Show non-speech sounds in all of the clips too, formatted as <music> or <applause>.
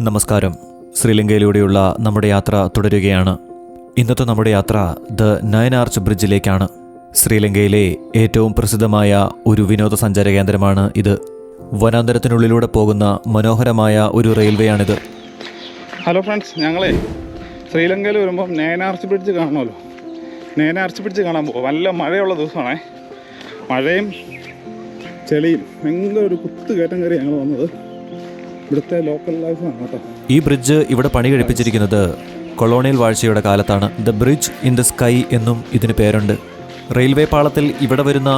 നമസ്കാരം. ശ്രീലങ്കയിലൂടെയുള്ള നമ്മുടെ യാത്ര തുടരുകയാണ്. ഇന്നത്തെ നമ്മുടെ യാത്ര ദ നയൻ ആർച്ച് ബ്രിഡ്ജിലേക്കാണ്. ശ്രീലങ്കയിലെ ഏറ്റവും പ്രസിദ്ധമായ ഒരു വിനോദസഞ്ചാര കേന്ദ്രമാണ് ഇത്. വനാന്തരത്തിനുള്ളിലൂടെ പോകുന്ന മനോഹരമായ ഒരു റെയിൽവേയാണിത്. ഹലോ ഫ്രണ്ട്സ് ഞങ്ങളെ ശ്രീലങ്കയിൽ വരുമ്പം നയനാർച്ച് ബ്രിഡ്ജ് കാണുമല്ലോ. നയനാർച്ച് ബ്രിഡ്ജ് കാണാൻ പോകും നല്ല മഴയുള്ള ദിവസമാണേ. മഴയും ചെളിയും ഭയങ്കര ഒരു കുത്തു കയറ്റം കയറി ഞങ്ങൾ വന്നത്. ഇവിടുത്തെ ലോക്കൽ ലൈഫാണ് കേട്ടോ. ഈ ബ്രിഡ്ജ് ഇവിടെ പണി കഴിപ്പിച്ചിരിക്കുന്നത് കൊളോണിയൽ വാഴ്ചയുടെ കാലത്താണ്. The bridge in the sky എന്നും ഇതിന് പേരുണ്ട്. റെയിൽവേ പാളത്തിൽ ഇവിടെ വരുന്ന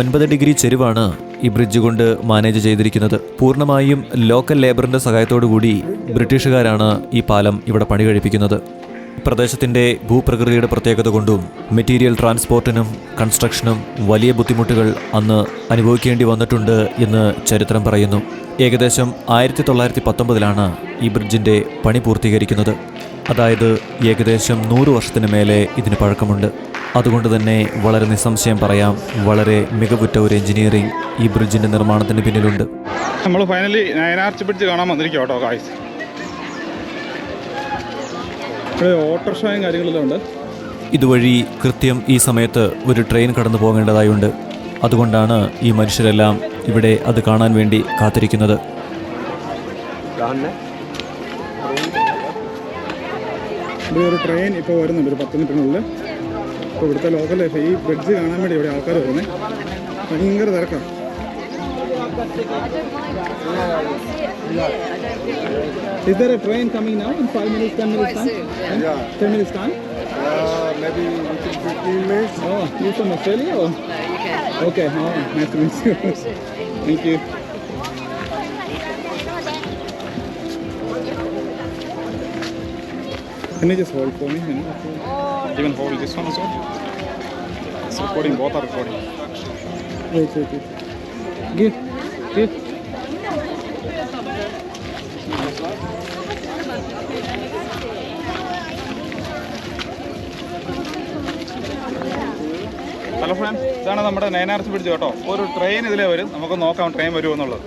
ഒൻപത് ഡിഗ്രി ചെരുവാണ് ഈ ബ്രിഡ്ജ് കൊണ്ട് മാനേജ് ചെയ്തിരിക്കുന്നത്. പൂർണമായും ലോക്കൽ ലേബറിന്റെ സഹായത്തോടു കൂടി ബ്രിട്ടീഷുകാരാണ് ഈ പാലം ഇവിടെ പണി കഴിപ്പിക്കുന്നത്. പ്രദേശത്തിന്റെ ഭൂപ്രകൃതിയുടെ പ്രത്യേകത കൊണ്ടും മെറ്റീരിയൽ ട്രാൻസ്പോർട്ടിനും കൺസ്ട്രക്ഷനും വലിയ ബുദ്ധിമുട്ടുകൾ അന്ന് അനുഭവിക്കേണ്ടി വന്നിട്ടുണ്ട് എന്ന് ചരിത്രം പറയുന്നു. ഏകദേശം ആയിരത്തി തൊള്ളായിരത്തി പത്തൊമ്പതിലാണ് ഈ ബ്രിഡ്ജിന്റെ പണി പൂർത്തീകരിക്കുന്നത്. അതായത് ഏകദേശം നൂറ് വർഷത്തിന് മേലെ ഇതിന് പഴക്കമുണ്ട്. അതുകൊണ്ട് തന്നെ വളരെ നിസ്സംശയം പറയാം വളരെ മികവുറ്റ ഒരു എഞ്ചിനീയറിംഗ് ഈ ബ്രിഡ്ജിന്റെ നിർമ്മാണത്തിന് പിന്നിലുണ്ട്. നമ്മൾ ഫൈനലി നയനാർച്ച് ബ്രിഡ്ജ് കാണാൻ വന്നിരിക്കും കേട്ടോ ഇവിടെ ഓട്ടോറിക്ഷയും കാര്യങ്ങളെല്ലാം ഉണ്ട്. ഇതുവഴി കൃത്യം ഈ സമയത്ത് ഒരു ട്രെയിൻ കടന്നു പോകേണ്ടതായുണ്ട്. അതുകൊണ്ടാണ് ഈ മനുഷ്യരെല്ലാം ഇവിടെ അത് കാണാൻ വേണ്ടി കാത്തിരിക്കുന്നത്. ഇവിടെ ഒരു ട്രെയിൻ ഇപ്പോൾ വരുന്നുണ്ട് ഒരു പത്ത് മിനിറ്റിനുള്ളിൽ. ഇപ്പോൾ ഇവിടുത്തെ ലോക്കൽ ലൈഫ് ഈ ബ്രിഡ്ജ് കാണാൻ വേണ്ടി ഇവിടെ ആൾക്കാർ വരുന്നത് ഭയങ്കര തിരക്കാണ്. Is there a train coming now in 5 minutes, 10 minutes time? Yeah. 10 minutes time? Uh, maybe within 15 minutes. Oh, you from Australia or? Okay, oh, nice to meet you. Thank you. Can you just hold for me? You know? Even hold this one as well. It's recording, both are recording. Wait, wait, wait. Give, give. Hello friends ഇതാണ് നമ്മുടെ നയനാർച്ച് bridge കേട്ടോ ഒരു train ഇതിലേ വരും നമുക്ക് നോക്കാം train വരുമോ എന്നുള്ളത്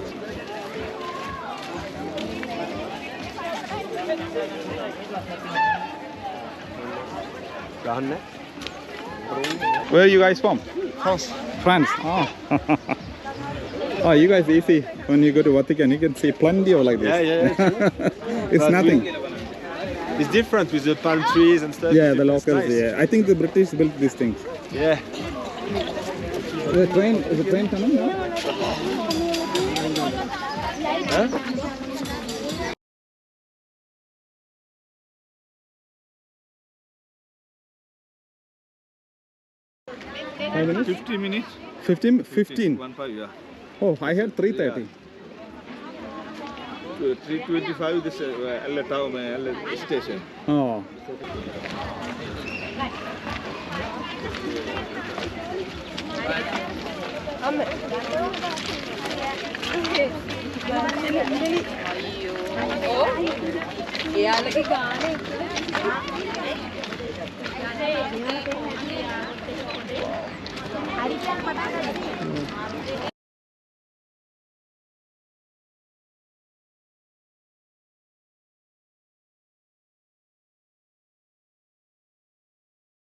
Where are you guys from? France. France. Oh. <laughs> oh, you guys easy. When you go to Vatican, you can see plenty of like this. Yeah, yeah, yeah. <laughs> it's But nothing. It's different with the palm trees and stuff. Yeah, the nice. locals. Yeah, I think the British built these things. Yeah. The train is the train coming? Huh? How minutes? 50 minutes. 15? 15. 15. Oh, I had 3.30. Yeah. Uh, 325 this uh, L town, L station. Oh.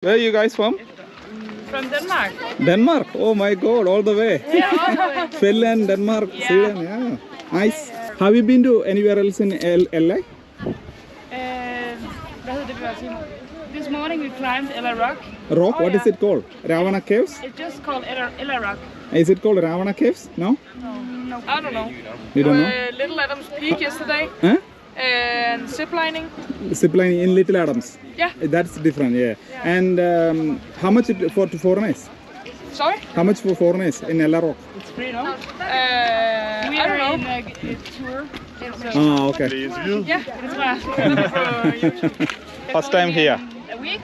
Where are you guys from? From Denmark. Denmark. Oh my god, all the way. <laughs> Finland, Denmark, Sweden. Yeah. Nice. Have you been to anywhere else in L- LA? Uh, morning we climbed Ella Rock. Rock? What is it called? Ravana Caves? It's just called Ella, Ella Rock. Is it called Ravana Caves? No? No, I don't know. You don't know? Uh, Little Adams Peak yesterday. Huh? And ziplining. Zipline in Little Adams. Yeah. That's different, yeah. And um, how much it for to foreigners? Sorry? How much for foreigners in Ella Rock? It's free, Uh, I don't know. a, tour. Ah, okay. Ja, det tror jeg. Den er på First time here. Week?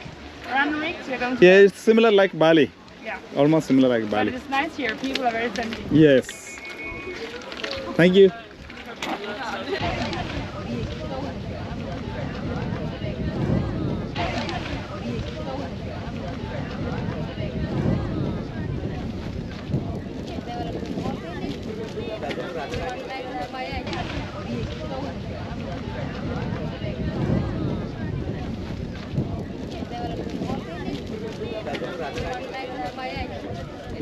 Week. So you're going Yeah, it's similar like Bali. Yeah. Almost similar like Bali. But Bali. it's nice here. People are very friendly. Yes. Thank you.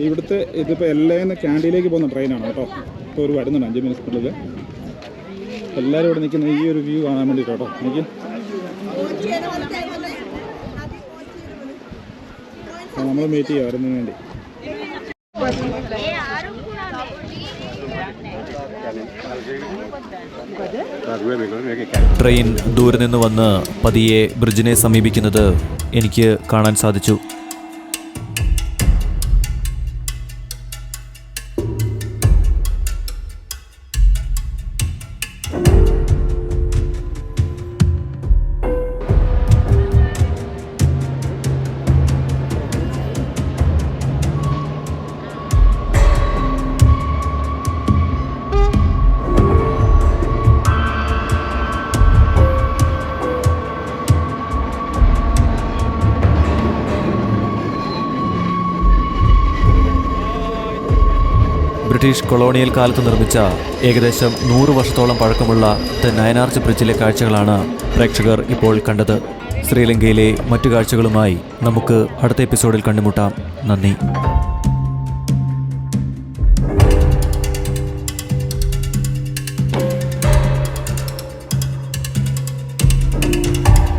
ഇവിടുത്തെ ഇതിപ്പോൾ എല്ലാം ക്യാൻഡിയിലേക്ക് പോകുന്ന ട്രെയിനാണ് കേട്ടോ. ഇപ്പോൾ ഒരു വരുന്നുണ്ട് അഞ്ച് മിനിറ്റ്സിനുള്ളിൽ എല്ലാവരും ഇവിടെ നിൽക്കുന്ന ഈ ഒരു വ്യൂ കാണാൻ വേണ്ടിയിട്ട് കേട്ടോ. എനിക്ക് നമ്മൾ മീറ്റ് ചെയ്യാം വരുന്നതിന് വേണ്ടി. ട്രെയിൻ ദൂരെ നിന്ന് വന്ന് പതിയെ ബ്രിഡ്ജിനെ സമീപിക്കുന്നത് എനിക്ക് കാണാൻ സാധിച്ചു. ബ്രിട്ടീഷ് കൊളോണിയൽ കാലത്ത് നിർമ്മിച്ച ഏകദേശം നൂറ് വർഷത്തോളം പഴക്കമുള്ള ദ നയനാർച്ച് ബ്രിഡ്ജിലെ കാഴ്ചകളാണ് പ്രേക്ഷകർ ഇപ്പോൾ കണ്ടത്. ശ്രീലങ്കയിലെ മറ്റു കാഴ്ചകളുമായി നമുക്ക് അടുത്ത എപ്പിസോഡിൽ കണ്ടുമുട്ടാം. നന്ദി.